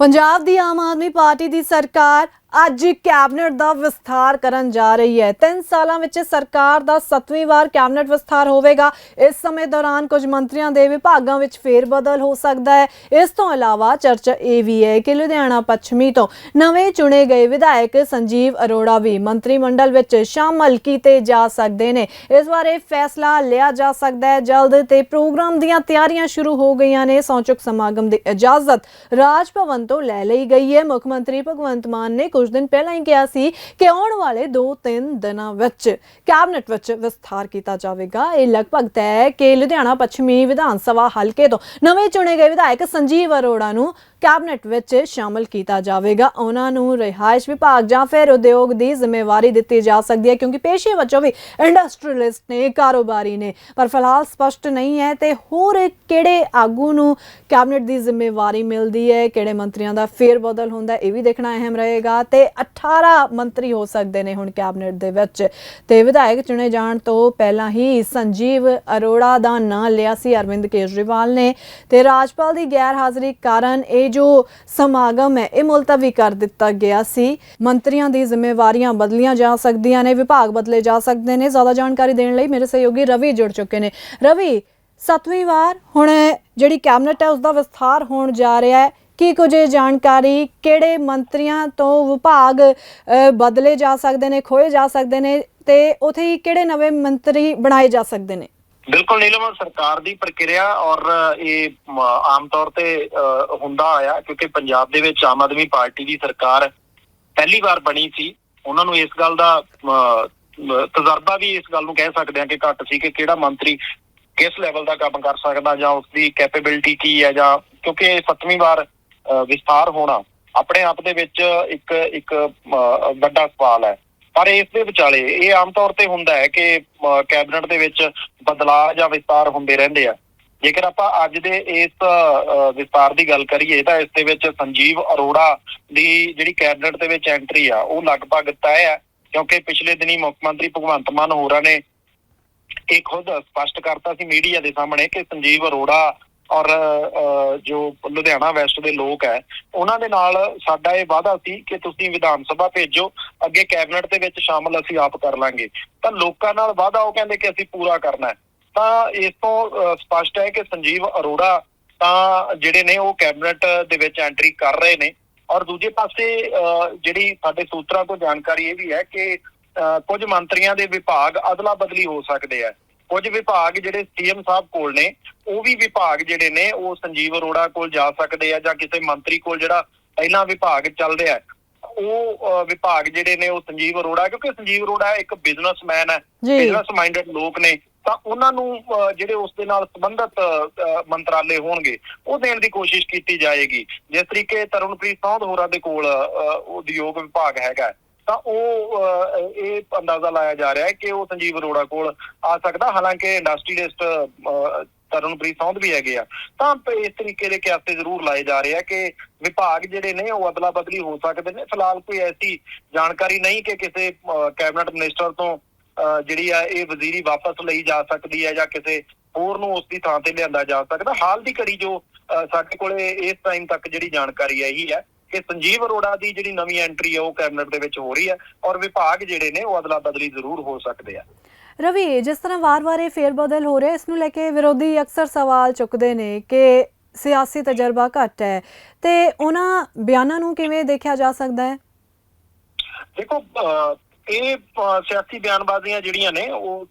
ਪੰਜਾਬ ਦੀ Aam Aadmi party ਦੀ ਸਰਕਾਰ ਅੱਜ cabinet ਦਾ ਵਿਸਥਾਰ ਕਰਨ ਜਾ ਰਹੀ ਹੈ। 3 ਸਾਲਾਂ ਵਿੱਚ ਸਰਕਾਰ ਦਾ 7ਵੀਂ ਵਾਰ ਕੈਬਨਿਟ ਵਿਸਥਾਰ ਹੋਵੇਗਾ। ਇਸ ਸਮੇਂ ਦੌਰਾਨ ਕੁਝ ਮੰਤਰੀਆਂ ਦੇ ਵਿਭਾਗਾਂ ਵਿੱਚ ਫੇਰਬਦਲ ਹੋ ਸਕਦਾ ਹੈ। ਇਸ ਤੋਂ ਇਲਾਵਾ ਚਰਚਾ ਇਹ ਵੀ ਹੈ ਕਿ ਲੁਧਿਆਣਾ ਪੱਛਮੀ ਤੋਂ ਨਵੇਂ ਚੁਣੇ ਗਏ ਵਿਧਾਇਕ ਸੰਜੀਵ ਅਰੋੜਾ ਵੀ ਮੰਤਰੀ ਮੰਡਲ ਵਿੱਚ ਸ਼ਾਮਲ ਕੀਤੇ ਜਾ ਸਕਦੇ ਨੇ। ਇਸ ਬਾਰੇ ਫੈਸਲਾ ਲਿਆ ਜਾ ਸਕਦਾ ਹੈ। ਜਲਦ ਤੇ ਪ੍ਰੋਗਰਾਮ ਦੀਆਂ ਤਿਆਰੀਆਂ ਸ਼ੁਰੂ ਹੋ ਗਈਆਂ ਨੇ। ਸੌਂਚਕ ਸਮਾਗਮ ਦੀ ਇਜਾਜ਼ਤ ਰਾਜ ਭਵਨ ਤੋਂ ਲੈ ਲਈ ਗਈ ਹੈ। ਮੁੱਖ ਮੰਤਰੀ ਭਗਵੰਤ ਮਾਨ ਨੇ ਕੁਝ ਦਿਨ ਪਹਿਲਾਂ ਹੀ ਕਿਹਾ ਸੀ ਕਿ ਆਉਣ ਵਾਲੇ 2-3 ਦਿਨਾਂ ਵਿੱਚ ਕੈਬਨਿਟ ਵਿੱਚ ਵਿਸਥਾਰ ਕੀਤਾ ਜਾਵੇਗਾ। ਇਹ ਲਗਭਗ ਤੈਅ ਹੈ ਕਿ ਲੁਧਿਆਣਾ ਪੱਛਮੀ ਵਿਧਾਨ ਸਭਾ ਹਲਕੇ ਤੋਂ ਨਵੇਂ ਚੁਣੇ ਗਏ ਵਿਧਾਇਕ ਸੰਜੀਵ ਅਰੋੜਾ ਨੂੰ ਕੈਬਨਿਟ ਵਿੱਚ ਸ਼ਾਮਲ ਕੀਤਾ ਜਾਵੇਗਾ। ਉਹਨਾਂ ਨੂੰ ਰਿਹਾਇਸ਼ ਵਿਭਾਗ ਜਾਂ ਫਿਰ ਉਦਯੋਗ ਦੀ ਜ਼ਿੰਮੇਵਾਰੀ ਦਿੱਤੀ ਜਾ ਸਕਦੀ ਹੈ, ਕਿਉਂਕਿ ਪੇਸ਼ੇ ਵਜੋਂ ਵੀ ਇੰਡਸਟਰੀਅਲਿਸਟ ਨੇ, ਕਾਰੋਬਾਰੀ ਨੇ। ਪਰ ਫਿਲਹਾਲ ਸਪਸ਼ਟ ਨਹੀਂ ਹੈ ਤੇ ਹੋਰ ਕਿਹੜੇ ਆਗੂ ਨੂੰ ਕੈਬਨਿਟ ਦੀ ਜ਼ਿੰਮੇਵਾਰੀ ਮਿਲਦੀ ਹੈ, ਕਿਹੜੇ ਮੰਤਰੀਆਂ ਦਾ ਫੇਰ ਬਦਲ ਹੁੰਦਾ ਇਹ ਵੀ ਦੇਖਣਾ ਅਹਿਮ ਰਹੇਗਾ। ਤੇ 18 ਮੰਤਰੀ ਹੋ ਸਕਦੇ ਨੇ ਹੁਣ ਕੈਬਨਿਟ ਦੇ ਵਿੱਚ। ਤੇ ਵਿਧਾਇਕ ਚੁਣੇ ਜਾਣ ਤੋਂ ਪਹਿਲਾਂ ਹੀ ਸੰਜੀਵ ਅਰੋੜਾ ਦਾ ਨਾਂ ਲਿਆ ਸੀ, ਅਰਵਿੰਦ ਕੇਜਰੀਵਾਲ ਨੇ। ਤੇ ਰਾਜਪਾਲ ਦੀ ਗੈਰ ਹਾਜ਼ਰੀ ਕਾਰਨ ਇਹ ਜੋ ਸਮਾਗਮ ਹੈ, ਇਹ ਮੁਲਤਵੀ ਕਰ ਦਿੱਤਾ ਗਿਆ ਸੀ। ਮੰਤਰੀਆਂ ਦੀ ਜ਼ਿੰਮੇਵਾਰੀਆਂ ਬਦਲੀਆਂ ਜਾ ਸਕਦੀਆਂ ਨੇ, ਵਿਭਾਗ ਬਦਲੇ ਜਾ ਸਕਦੇ ਨੇ। ਜ਼ਿਆਦਾ ਜਾਣਕਾਰੀ ਦੇਣ ਲਈ ਮੇਰੇ ਸਹਿਯੋਗੀ ਰਵੀ ਜੁੜ ਚੁੱਕੇ ਨੇ। ਰਵੀ, ਸੱਤਵੀਂ ਵਾਰ ਹੁਣ ਜਿਹੜੀ ਕੈਬਨਿਟ ਹੈ ਉਸ ਦਾ ਵਿਸਥਾਰ ਹੋਣ ਜਾ ਰਿਹਾ ਹੈ। ਕੀ ਕੁਝ ਇਹ ਜਾਣਕਾਰੀ, ਕਿਹੜੇ ਮੰਤਰੀਆਂ ਤੋਂ ਵਿਭਾਗ ਬਦਲੇ ਜਾ ਸਕਦੇ ਨੇ, ਖੋਏ ਜਾ ਸਕਦੇ ਨੇ ਤੇ ਉਥੇ ਹੀ ਕਿਹੜੇ ਨਵੇਂ ਮੰਤਰੀ ਬਣਾਏ ਜਾ ਸਕਦੇ ਨੇ? ਬਿਲਕੁਲ ਨੀਲਮ ਸਰਕਾਰ ਦੀ ਪ੍ਰਕਿਰਿਆ ਔਰ ਇਹ ਆਮ ਤੌਰ ਤੇ ਅ, ਹੁੰਦਾ ਆਇਆ ਕਿਉਂਕਿ ਪੰਜਾਬ ਦੇ ਵਿੱਚ ਆਮ ਆਦਮੀ ਪਾਰਟੀ ਦੀ ਸਰਕਾਰ ਪਹਿਲੀ ਵਾਰ ਬਣੀ ਸੀ। ਉਹਨਾਂ ਨੂੰ ਇਸ ਗੱਲ ਦਾ ਤਜਰਬਾ ਵੀ ਇਸ ਗੱਲ ਨੂੰ ਕਹਿ ਸਕਦੇ ਹਾਂ ਕਿ ਘੱਟ ਸੀ ਕਿ ਕਿਹੜਾ ਮੰਤਰੀ ਕਿਸ ਲੈਵਲ ਦਾ ਕੰਮ ਕਰ ਸਕਦਾ ਜਾਂ ਉਸ ਦੀ ਕੈਪੇਬਿਲਿਟੀ ਕੀ ਹੈ ਜਾਂ ਕਿਉਂਕਿ ਇਹ ਸੱਤਵੀਂ ਵਾਰ ਵਿਸਥਾਰ ਹੋਣਾ ਆਪਣੇ ਆਪ ਦੇ ਵਿੱਚ ਇੱਕ ਇੱਕ ਵੱਡਾ ਸਵਾਲ ਹੈ। ਪਰ ਇਸ ਦੇ ਵਿਚਾਲੇ ਇਹ ਆਮ ਤੌਰ ਤੇ ਹੁੰਦਾ ਹੈ ਕਿ ਕੈਬਨਿਟ ਦੇ ਵਿੱਚ ਬਦਲਾਅ ਜਾਂ ਵਿਸਤਾਰ ਹੁੰਦੇ ਰਹਿੰਦੇ ਆ। ਜੇਕਰ ਆਪਾਂ ਅੱਜ ਦੇ ਇਸ ਵਿਸਤਾਰ ਦੀ ਗੱਲ ਕਰੀਏ ਤਾਂ ਇਸ ਦੇ ਵਿੱਚ ਸੰਜੀਵ ਅਰੋੜਾ ਦੀ ਜਿਹੜੀ ਕੈਬਨਿਟ ਦੇ ਵਿੱਚ ਐਂਟਰੀ ਆ, ਉਹ ਲਗਭਗ ਤੈਅ ਹੈ। ਕਿਉਂਕਿ ਪਿਛਲੇ ਦਿਨੀ ਮੁੱਖ ਮੰਤਰੀ ਭਗਵੰਤ ਮਾਨ ਹੋਰਾਂ ਨੇ ਇਹ ਖੁਦ ਸਪਸ਼ਟ ਕਰਤਾ ਸੀ ਮੀਡੀਆ ਦੇ ਸਾਹਮਣੇ ਕਿ ਸੰਜੀਵ ਅਰੋੜਾ ਔਰ ਜੋ ਲੁਧਿਆਣਾ ਵੈਸਟ ਦੇ ਲੋਕ ਹੈ ਉਹਨਾਂ ਦੇ ਨਾਲ ਸਾਡਾ ਇਹ ਵਾਅਦਾ ਸੀ ਕਿ ਤੁਸੀਂ ਵਿਧਾਨ ਸਭਾ ਭੇਜੋ ਅੱਗੇ ਕੈਬਨਿਟ ਦੇ ਵਿੱਚ ਸ਼ਾਮਲ ਅਸੀਂ ਆਪ ਕਰ ਲਾਂਗੇ। ਤਾਂ ਲੋਕਾਂ ਨਾਲ ਵਾਅਦਾ ਉਹ ਕਹਿੰਦੇ ਕਿ ਅਸੀਂ ਪੂਰਾ ਕਰਨਾ ਹੈ। ਤਾਂ ਇਸ ਤੋਂ ਸਪਸ਼ਟ ਹੈ ਕਿ ਸੰਜੀਵ ਅਰੋੜਾ ਤਾਂ ਜਿਹੜੇ ਨੇ ਉਹ ਕੈਬਨਿਟ ਦੇ ਵਿੱਚ ਐਂਟਰੀ ਕਰ ਰਹੇ ਨੇ। ਔਰ ਦੂਜੇ ਪਾਸੇ ਅ, ਜਿਹੜੀ ਸਾਡੇ ਸੂਤਰਾਂ ਤੋਂ ਜਾਣਕਾਰੀ ਇਹ ਵੀ ਹੈ ਕਿ ਅ, ਕੁਝ ਮੰਤਰੀਆਂ ਦੇ ਵਿਭਾਗ ਅਦਲਾ ਬਦਲੀ ਹੋ ਸਕਦੇ ਆ ਕੁਝ ਵਿਭਾਗ ਜਿਹੜੇ ਸੀਐਮ ਸਾਹਿਬ ਕੋਲ ਨੇ ਉਹ ਵੀ ਵਿਭਾਗ ਜਿਹੜੇ ਨੇ ਉਹ ਸੰਜੀਵ ਅਰੋੜਾ ਕੋਲ ਜਾ ਸਕਦੇ ਆ ਜਾਂ ਕਿਸੇ ਮੰਤਰੀ ਕੋਲ ਜਿਹੜਾ ਪਹਿਲਾਂ ਵਿਭਾਗ ਚੱਲ ਰਿਹਾ ਉਹ ਵਿਭਾਗ ਜਿਹੜੇ ਨੇ ਉਹ ਸੰਜੀਵ ਅਰੋੜਾ ਕਿਉਂਕਿ ਸੰਜੀਵ ਅਰੋੜਾ ਇੱਕ ਬਿਜ਼ਨਸਮੈਨ ਹੈ ਬਿਜ਼ਨਸ ਮਾਈਂਡਡ ਲੋਕ ਨੇ ਤਾਂ ਉਹਨਾਂ ਨੂੰ ਜਿਹੜੇ ਉਸ ਦੇ ਨਾਲ ਸੰਬੰਧਿਤ ਮੰਤਰਾਲੇ ਹੋਣਗੇ ਉਹ ਦੇਣ ਦੀ ਕੋਸ਼ਿਸ਼ ਕੀਤੀ ਜਾਏਗੀ। ਜਿਸ ਤਰੀਕੇ ਤਰੁਣਪ੍ਰੀਤ ਸੌਂਦ ਹੋਰਾਂ ਦੇ ਕੋਲ ਉਦਯੋਗ ਵਿਭਾਗ ਹੈਗਾ ਤਾਂ ਉਹ ਇਹ ਅੰਦਾਜ਼ਾ ਲਾਇਆ ਜਾ ਰਿਹਾ ਹੈ ਕਿ ਉਹ ਸੰਜੀਵ ਅਰੋੜਾ ਕੋਲ ਆ ਸਕਦਾ। ਹਾਲਾਂਕਿ ਇੰਡਸਟਰੀਲਿਸਟ ਤਰੁਣਪ੍ਰੀਤ ਸੌਂਦ ਵੀ ਹੈਗੇ ਆ। ਤਾਂ ਇਸ ਤਰੀਕੇ ਦੇ ਕਿਆਸੇ ਜ਼ਰੂਰ ਲਾਏ ਜਾ ਰਹੇ ਆ ਕਿ ਵਿਭਾਗ ਜਿਹੜੇ ਨੇ ਉਹ ਅਦਲਾ ਬਦਲੀ ਹੋ ਸਕਦੇ ਨੇ। ਫਿਲਹਾਲ ਕੋਈ ਐਸੀ ਜਾਣਕਾਰੀ ਨਹੀਂ ਕਿ ਕਿਸੇ ਕੈਬਨਿਟ ਮਿਨਿਸਟਰ ਤੋਂ ਅ, ਜਿਹੜੀ ਆ ਇਹ ਵਜ਼ੀਰੀ ਵਾਪਸ ਲਈ ਜਾ ਸਕਦੀ ਹੈ ਜਾਂ ਕਿਸੇ ਹੋਰ ਨੂੰ ਉਸ ਦੀ ਥਾਂ ਤੇ ਲਿਆਂਦਾ ਜਾ ਸਕਦਾ। ਹਾਲ ਦੀ ਘੜੀ ਜੋ ਅ, ਸਾਡੇ ਕੋਲੇ ਇਸ ਟਾਈਮ ਤੱਕ ਜਿਹੜੀ ਜਾਣਕਾਰੀ ਹੈ ਇਹੀ ਹੈ ਕਿ ਸੰਜੀਵ ਅਰੋੜਾ ਦੀ ਜਿਹੜੀ ਨਵੀਂ ਐਂਟਰੀ ਹੈ ਉਹ ਕੈਬਨਿਟ ਦੇ ਵਿੱਚ ਹੋ ਰਹੀ ਹੈ ਔਰ ਵਿਭਾਗ ਜਿਹੜੇ ਨੇ ਉਹ ਅਦਲਾ ਬਦਲੀ ਜ਼ਰੂਰ ਹੋ ਸਕਦੇ ਆ। ਰਵੀ ਜਿਸ ਤਰ੍ਹਾਂ ਵਾਰ-ਵਾਰ ਇਹ ਫੇਰਬਦਲ ਹੋ ਰਿਹਾ ਇਸ ਨੂੰ ਲੈ ਕੇ ਵਿਰੋਧੀ ਅਕਸਰ ਸਵਾਲ ਚੁੱਕਦੇ ਨੇ ਕਿ ਸਿਆਸੀ ਤਜਰਬਾ ਘੱਟ ਹੈ। ਤੇ ਉਹਨਾਂ ਬਿਆਨਾਂ ਨੂੰ ਕਿਵੇਂ ਦੇਖਿਆ ਜਾ ਸਕਦਾ ਹੈ? ਦੇਖੋ ਇਹ ਸਿਆਸੀ ਬਿਆਨਬਾਜ਼ੀਆਂ ਜਿਹੜੀਆਂ ਨੇ ਉਹ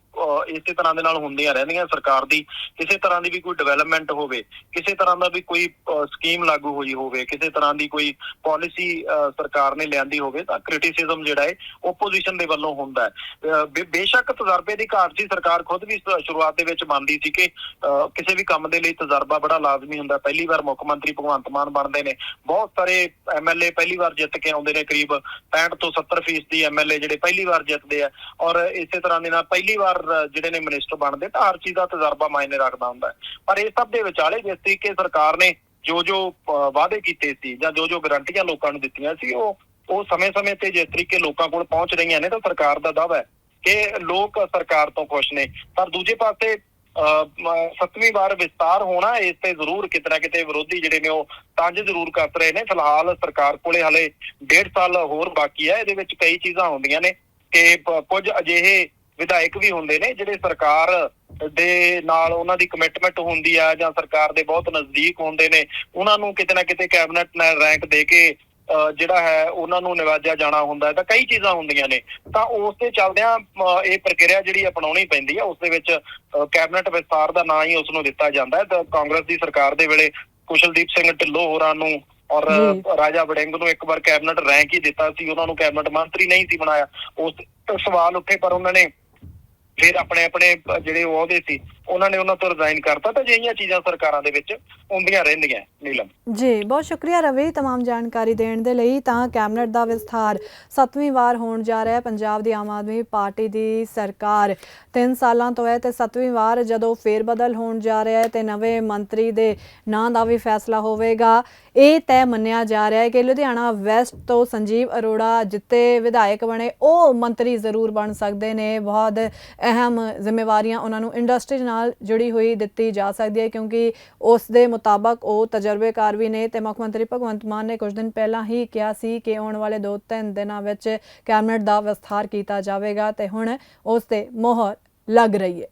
ਇਸੇ ਤਰ੍ਹਾਂ ਦੇ ਨਾਲ ਹੁੰਦੀਆਂ ਰਹਿੰਦੀਆਂ ਸਰਕਾਰ ਦੀ ਕਿਸੇ ਤਰ੍ਹਾਂ ਦੀ ਵੀ ਕੋਈ ਡਿਵੈਲਪਮੈਂਟ ਹੋਵੇ ਕਿਸੇ ਤਰ੍ਹਾਂ ਦਾ ਵੀ ਕੋਈ ਸਕੀਮ ਲਾਗੂ ਹੋਈ ਹੋਵੇ ਕਿਸੇ ਤਰ੍ਹਾਂ ਦੀ ਕੋਈ ਪਾਲਿਸੀ ਸਰਕਾਰ ਨੇ ਲਿਆਂਦੀ ਹੋਵੇ ਤਾਂ ਕ੍ਰਿਟਿਸਿਜ਼ਮ ਜਿਹੜਾ ਹੈ ਓਪੋਜੀਸ਼ਨ ਦੇ ਵੱਲੋਂ ਹੁੰਦਾ ਹੈ। ਬੇਸ਼ੱਕ ਤਜਰਬੇ ਦੀ ਘਾਟ ਸੀ ਸਰਕਾਰ ਖੁਦ ਵੀ ਸ਼ੁਰੂਆਤ ਦੇ ਵਿੱਚ ਮੰਨਦੀ ਸੀ ਕਿ ਅਹ, ਕਿਸੇ ਵੀ ਕੰਮ ਦੇ ਲਈ ਤਜਰਬਾ ਬੜਾ ਲਾਜ਼ਮੀ ਹੁੰਦਾ ਪਹਿਲੀ ਵਾਰ ਮੁੱਖ ਮੰਤਰੀ ਭਗਵੰਤ ਮਾਨ ਬਣਦੇ ਨੇ। ਬਹੁਤ ਸਾਰੇ ਐਮਐਲਏ ਪਹਿਲੀ ਵਾਰ ਜਿੱਤ ਕੇ ਆਉਂਦੇ ਨੇ ਕਰੀਬ 65 ਤੋਂ 70 ਫੀਸਦੀ ਐਮਐਲਏ ਜਿਹੜੇ ਪਹਿਲੀ ਵਾਰ ਜਿੱਤਦੇ ਆ। ਔਰ ਇਸੇ ਤਰ੍ਹਾਂ ਦੇ ਨਾਲ ਪਹਿਲੀ ਵਾਰ ਅ, ਜਿਹੜੇ ਨੇ ਮਿਨਿਸਟਰ ਬਣਦੇ ਤਾਂ ਹਰ ਚੀਜ਼ ਦਾ ਤਜਰਬਾ ਮਾਇਨੇ ਰੱਖਦਾ ਹੁੰਦਾ ਪਰ ਇਹ ਸਭ ਦੇ ਵਿਚਾਲੇ ਜਿਸ ਤਰੀਕੇ ਸਰਕਾਰ ਨੇ ਜੋ ਜੋ ਵਾਅਦੇ ਕੀਤੇ ਸੀ ਜਾਂ ਜੋ ਜੋ ਗਰੰਟੀਆਂ ਲੋਕਾਂ ਨੂੰ ਦਿੱਤੀਆਂ ਸੀ ਉਹ ਉਹ ਸਮੇਂ-ਸਮੇਂ ਤੇ ਜਿਸ ਤਰੀਕੇ ਲੋਕਾਂ ਕੋਲ ਪਹੁੰਚ ਰਹੀਆਂ ਨੇ ਤਾਂ ਸਰਕਾਰ ਦਾ ਦਾਅਵਾ ਹੈ ਕਿ ਲੋਕ ਸਰਕਾਰ ਤੋਂ ਖੁਸ਼ ਨੇ। ਪਰ ਦੂਜੇ ਪਾਸੇ ਅਹ, ਸੱਤਵੀਂ ਵਾਰ ਵਿਸਤਾਰ ਹੋਣਾ ਇਸ ਤੇ ਜ਼ਰੂਰ ਕਿਤੇ ਨਾ ਕਿਤੇ ਵਿਰੋਧੀ ਜਿਹੜੇ ਨੇ ਉਹ ਤੰਜ ਜ਼ਰੂਰ ਕਰ ਰਹੇ ਨੇ। ਫਿਲਹਾਲ ਸਰਕਾਰ ਕੋਲੇ ਹਲੇ ਡੇਢ ਸਾਲ ਹੋਰ ਬਾਕੀ ਹੈ। ਇਹਦੇ ਵਿੱਚ ਕਈ ਚੀਜ਼ਾਂ ਹੁੰਦੀਆਂ ਨੇ ਕਿ ਪ- ਕੁਝ ਅਜਿਹੇ ਵਿਧਾਇਕ ਵੀ ਹੁੰਦੇ ਨੇ ਜਿਹੜੇ ਸਰਕਾਰ ਦੇ ਨਾਲ ਉਹਨਾਂ ਦੀ ਕਮਿਟਮੈਂਟ ਹੁੰਦੀ ਆ ਜਾਂ ਸਰਕਾਰ ਦੇ ਬਹੁਤ ਨਜ਼ਦੀਕ ਹੁੰਦੇ ਨੇ ਉਹਨਾਂ ਨੂੰ ਕਿਤੇ ਨਾ ਕਿਤੇ ਕੈਬਨਿਟ ਨਾਲ ਰੈਂਕ ਦੇ ਕੇ ਜਿਹੜਾ ਹੈ ਉਹਨਾਂ ਨੂੰ ਨਿਵਾਜਿਆ ਜਾਣਾ ਹੁੰਦਾ ਹੈ। ਤਾਂ ਕਈ ਚੀਜ਼ਾਂ ਹੁੰਦੀਆਂ ਨੇ। ਤਾਂ ਉਸ ਤੇ ਚੱਲਦਿਆਂ ਇਹ ਪ੍ਰਕਿਰਿਆ ਜਿਹੜੀ ਅਪਣਾਉਣੀ ਪੈਂਦੀ ਹੈ ਉਸ ਦੇ ਵਿੱਚ ਕੈਬਨਿਟ ਵਿਸਤਾਰ ਦਾ ਨਾਂ ਹੀ ਉਸ ਨੂੰ ਦਿੱਤਾ ਜਾਂਦਾ ਹੈ। ਤਾਂ ਕਾਂਗਰਸ ਦੀ ਸਰਕਾਰ ਦੇ ਵੇਲੇ ਕੁਸ਼ਲਦੀਪ ਸਿੰਘ ਢਿੱਲੋਂ ਹੋਰਾਂ ਨੂੰ ਔਰ। ਰਾਜਾ ਵੜਿੰਗ ਨੂੰ ਇੱਕ ਵਾਰ ਕੈਬਨਿਟ ਰੈਂਕ ਹੀ ਦਿੱਤਾ ਸੀ। ਉਹਨਾਂ ਨੂੰ ਕੈਬਨਿਟ ਮੰਤਰੀ ਨਹੀਂ ਸੀ ਬਣਾਇਆ। ਉਸ ਸਵਾਲ ਉੱਠੇ ਪਰ ਉਹਨਾਂ ਨੇ ਫਿਰ ਆਪਣੇ ਆਪਣੇ ਜਿਹੜੇ ਉਹਦੇ ਸੀ ਉਹਨਾਂ ਨੇ ਉਹਨਾਂ ਤੋਂ ਰਿਜ਼ਾਈਨ ਕਰਤਾ ਤਾਂ ਜਿਹੀਆਂ ਚੀਜ਼ਾਂ ਸਰਕਾਰਾਂ ਦੇ ਵਿੱਚ ਹੁੰਦੀਆਂ ਰਹਿੰਦੀਆਂ ਨੀਲਮ ਜੀ ਬਹੁਤ ਸ਼ੁਕਰੀਆ ਰਵੀ तमाम ਜਾਣਕਾਰੀ ਦੇਣ ਦੇ ਲਈ ਤਾਂ ਕੈਬਨਿਟ ਦਾ ਵਿਸਥਾਰ ਸੱਤਵੀਂ ਵਾਰ ਹੋਣ ਜਾ ਰਿਹਾ ਹੈ ਪੰਜਾਬ ਦੀ ਆਮ ਆਦਮੀ ਪਾਰਟੀ ਦੀ ਸਰਕਾਰ 3 ਸਾਲਾਂ ਤੋਂ ਹੈ ਤੇ ਸੱਤਵੀਂ ਵਾਰ ਜਦੋਂ ਫੇਰ ਬਦਲ ਹੋਣ ਜਾ ਰਿਹਾ ਹੈ ਤੇ ਨਵੇਂ ਮੰਤਰੀ ਦੇ ਨਾਂ ਦਾ ਵੀ ਫੈਸਲਾ ਹੋਵੇਗਾ ਇਹ ਤੈਅ ਮੰਨਿਆ ਜਾ ਰਿਹਾ ਹੈ ਕਿ ਲੁਧਿਆਣਾ ਵੈਸਟ ਤੋਂ ਸੰਜੀਵ ਅਰੋੜਾ ਜਿੱਤੇ ਵਿਧਾਇਕ ਬਣੇ ਉਹ ਮੰਤਰੀ ਜ਼ਰੂਰ ਬਣ ਸਕਦੇ ਨੇ ਬਹੁਤ ਅਹਿਮ ਜ਼ਿੰਮੇਵਾਰੀਆਂ ਉਹਨਾਂ ਨੂੰ ਇੰਡਸਟਰੀ ਨਾਲ ਜੁੜੀ ਹੋਈ ਦਿੱਤੀ ਜਾ ਸਕਦੀ ਹੈ ਕਿਉਂਕਿ ਉਸ ਦੇ ਮੁਤਾਬਕ ਉਹ ਤਜਰਬੇਕਾਰ ਵੀ ਨੇ ਤੇ ਮੁੱਖ ਮੰਤਰੀ ਭਗਵੰਤ ਮਾਨ ਨੇ ਕੁਝ ਦਿਨ ਪਹਿਲਾਂ ਹੀ ਕਿਹਾ ਸੀ ਕਿ ਆਉਣ ਵਾਲੇ 2-3 ਦਿਨਾਂ ਵਿੱਚ ਕੈਬਨਿਟ ਦਾ ਵਿਸਥਾਰ ਕੀਤਾ ਜਾਵੇਗਾ ਤੇ ਹੁਣ ਉਸ ਤੇ ਮੋਹਰ ਲੱਗ ਰਹੀ ਹੈ।